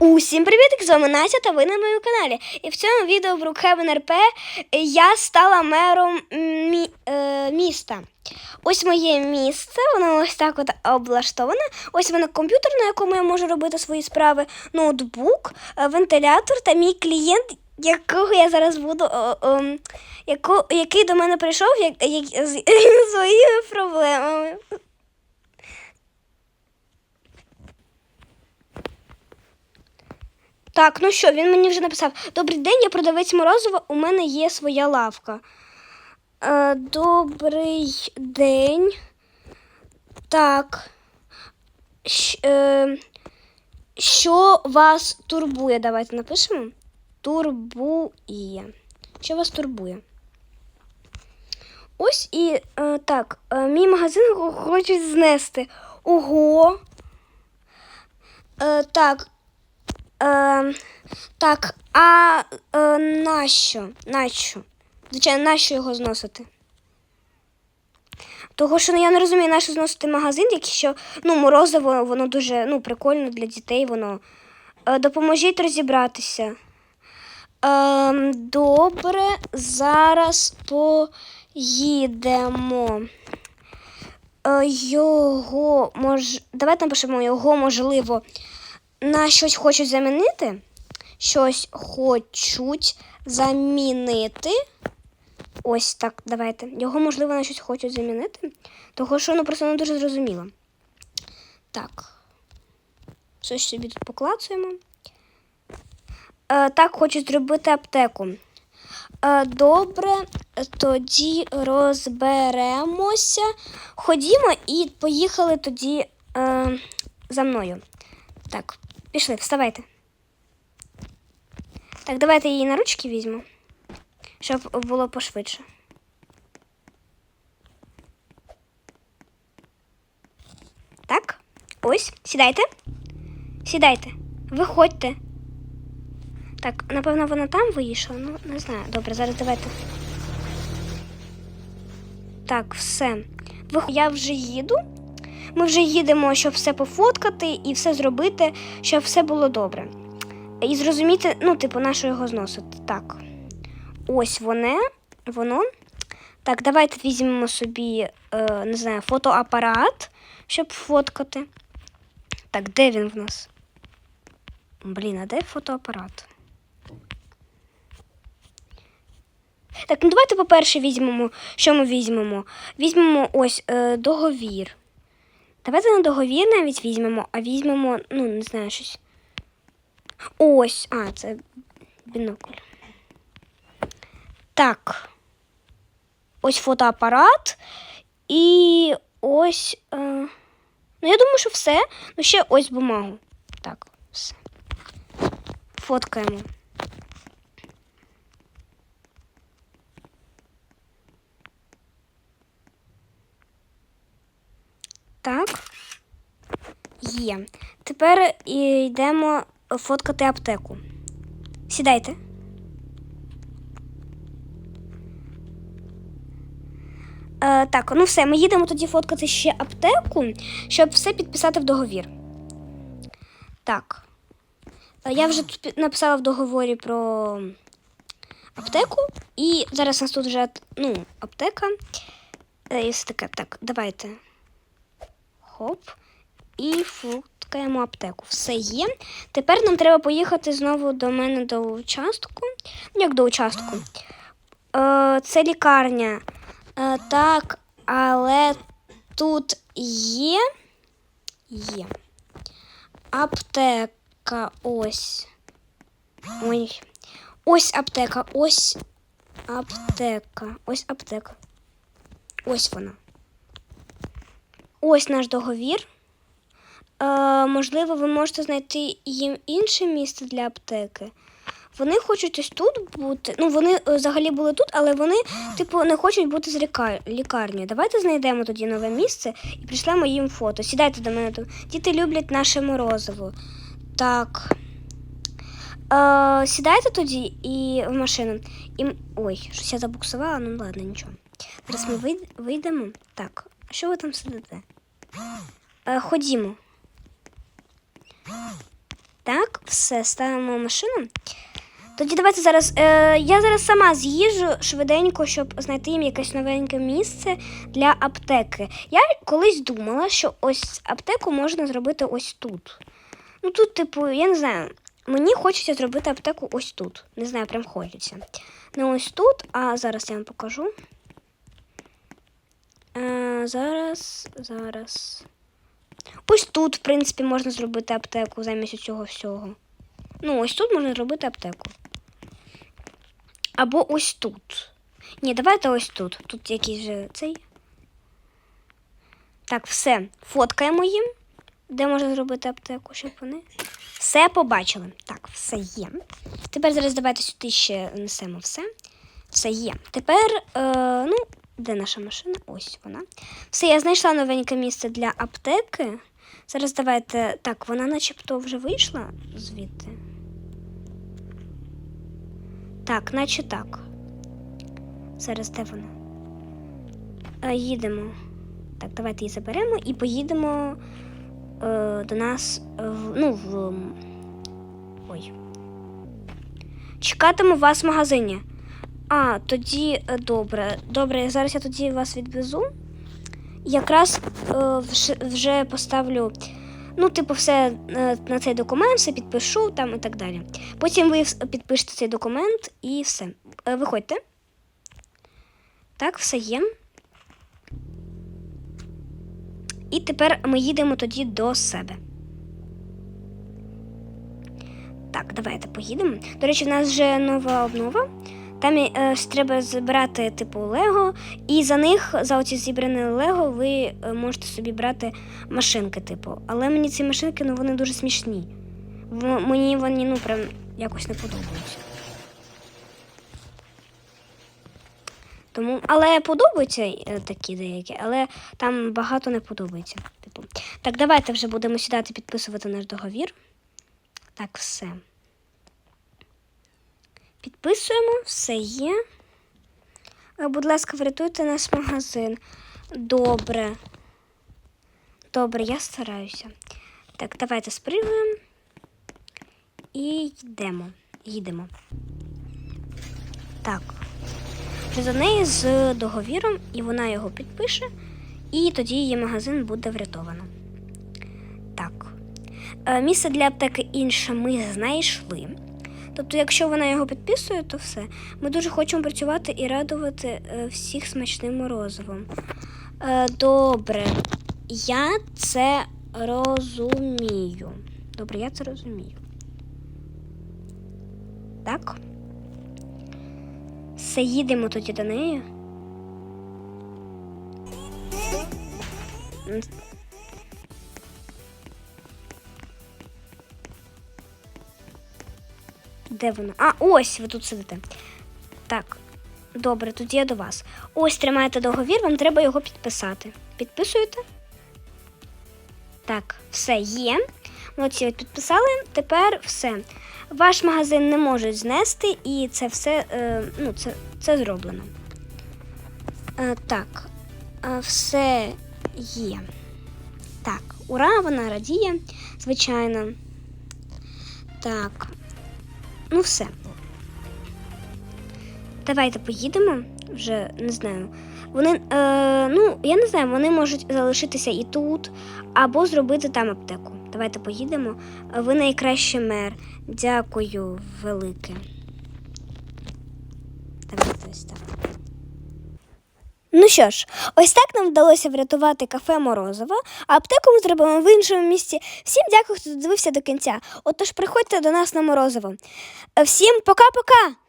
Усім привіт! З вами Настя та ви на моєму каналі. І в цьому відео в Brookhaven РП я стала мером мі- е, міста. Ось моє місце, воно ось так от облаштоване. Ось воно комп'ютер, на якому я можу робити свої справи, ноутбук, е, вентилятор та мій клієнт, якого я зараз буду. о, ом, яко, який до мене прийшов як, як, з своїми проблемами. Так, ну що, він мені вже написав: Добрий день, я продавець морозива, у мене є своя лавка. Е, добрий день. Так. Щ, е, що вас турбує? Давайте напишемо. Турбує. Що вас турбує? Ось і е, так, е, мій магазин хо- хочуть знести. Ого. Е, так, Е, так, а е, нащо? Нащо? Звичайно, нащо його зносити? Того, що ну, я не розумію, нащо зносити магазин, якщо ну, морозиво, воно дуже ну, прикольно для дітей, воно. Е, допоможіть розібратися. Е, добре, зараз поїдемо. Е, його мож... Давайте напишемо його можливо на щось хочуть замінити. Щось хочуть замінити. Ось так, давайте. Його, можливо, на щось хочуть замінити. Того, що воно просто не дуже зрозуміло. Так. Щось собі тут поклацуємо. Е, так, хочуть зробити аптеку. Е, добре, тоді розберемося. Ходімо і поїхали тоді е, за мною. Так, пішли, вставайте. Так, давайте її на ручки візьму, щоб було пошвидше. Так, ось, сідайте. Сідайте, виходьте. Так, напевно, вона там вийшла, ну не знаю. Добре, зараз давайте. Так, все. Я вже їду. Ми вже їдемо, щоб все пофоткати і все зробити, щоб все було добре. І зрозуміти, ну, типу, на що його зносити. Так. Ось воно. воно. Так, давайте візьмемо собі, е, не знаю, фотоапарат, щоб фоткати. Так, де він в нас? Блін, а де фотоапарат? Так, ну давайте, по-перше, візьмемо. Що ми візьмемо? Візьмемо ось е, договір. Давайте на договір навіть візьмемо, а візьмемо, ну, не знаю, щось. Ось, а, це бінокль. Так. Ось фотоапарат. І ось. Е... Ну, я думаю, що все. Ну, ще ось бумагу. Так, все. Фоткаємо. Так. Є. Тепер йдемо фоткати аптеку. Сідайте. Е, так, ну все, ми їдемо тоді фоткати ще аптеку, щоб все підписати в договір. Так. Е, Я вже тут написала в договорі про аптеку, і зараз у нас тут вже ну, аптека. Е, І все таке. Так, давайте. Хоп. І фоткаємо аптеку. Все є. Тепер нам треба поїхати знову до мене до участку. Ну, як до участку. Е, це лікарня. Е, так, але тут є. Є. Аптека ось. Ой. Ось аптека. Ось аптека. Ось аптека. Ось вона. Ось наш договір. Е, можливо, ви можете знайти їм інше місце для аптеки. Вони хочуть ось тут бути. Ну, вони е, взагалі були тут, але вони, типу, не хочуть бути з лікар... лікарнею. Давайте знайдемо тоді нове місце і прийшлемо їм фото. Сідайте до мене тут. Діти люблять наше морозиво. Так. Е, сідайте тоді і в машину. І... Ой, щось я забуксувала, ну ладно, нічого. Зараз ми вийдемо. Так, що ви там сидите? Е, ходімо. Так, все, ставимо машину. Тоді давайте зараз. Е, я зараз сама з'їжджу швиденько, щоб знайти їм якесь новеньке місце для аптеки. Я колись думала, що ось аптеку можна зробити ось тут. Ну тут, типу, я не знаю. Мені хочеться зробити аптеку ось тут. Не знаю, прям хочеться. Не ось тут, а зараз я вам покажу. Е, зараз, зараз. Ось тут, в принципі, можна зробити аптеку замість цього всього. Ну, ось тут можна зробити аптеку. Або ось тут. Ні, давайте ось тут. Тут якийсь же цей. Так, все. Фоткаємо їм. Де можна зробити аптеку, щоб вони. Все побачили. Так, все є. Тепер зараз давайте сюди ще несемо все. Все є. Тепер, е, ну, де наша машина? Ось вона. Все, я знайшла новеньке місце для аптеки. Зараз давайте. Так, вона начебто вже вийшла звідти. Так, наче так. Зараз де вона? Е, їдемо. Так, давайте її заберемо і поїдемо е, до нас в, ну, в. Ой. Чекатиму вас в магазині. А, тоді е, добре. Добре, зараз я тоді вас відвезу. Якраз е, вже, поставлю. Ну, типу, все е, на цей документ, все підпишу там і так далі. Потім ви підпишете цей документ і все. Е, Виходьте. Так, все є. І тепер ми їдемо тоді до себе. Так, давайте поїдемо. До речі, в нас вже нова обнова. Там е, ж треба збирати типу Лего, і за них, за оці зібрані Лего, ви е, можете собі брати машинки, типу. Але мені ці машинки ну, вони дуже смішні. Мені вони ну, прям якось не подобаються. Тому, але подобаються е, такі деякі, але там багато не подобається. Типу. Так, давайте вже будемо сідати підписувати наш договір. Так, все. Підписуємо, все є. Будь ласка, врятуйте наш магазин. Добре. Добре, я стараюся. Так, давайте спригуємо і йдемо. Їдемо. Так. За неї з договіром, і вона його підпише, і тоді її магазин буде врятовано. Так. Е, Місце для аптеки інше ми знайшли. Тобто, якщо вона його підписує, то все. Ми дуже хочемо працювати і радувати е, всіх смачним морозивом. Е, Добре, я це розумію. Добре, я це розумію. Так. Все, їдемо тоді до неї. Де вона? А, ось ви тут сидите. Так, добре, тоді я до вас. Ось тримаєте договір, вам треба його підписати. Підписуєте? Так, все є. Молодці, от підписали. Тепер все. Ваш магазин не можуть знести, і це все е, ну, це, це зроблено. Е, так, е, все є. Так, ура, вона радіє, звичайно. Так. Ну, все. Давайте поїдемо. Вже не знаю. Вони, е, ну, я не знаю, вони можуть залишитися і тут, або зробити там аптеку. Давайте поїдемо. Ви найкращий мер. Дякую велике. Давайте ось так. Ну що ж, ось так нам вдалося врятувати кафе Морозова, а аптеку ми зробимо в іншому місці. Всім дякую, хто додивився до кінця. Отож, приходьте до нас на Морозово. Е, Всім пока-пока!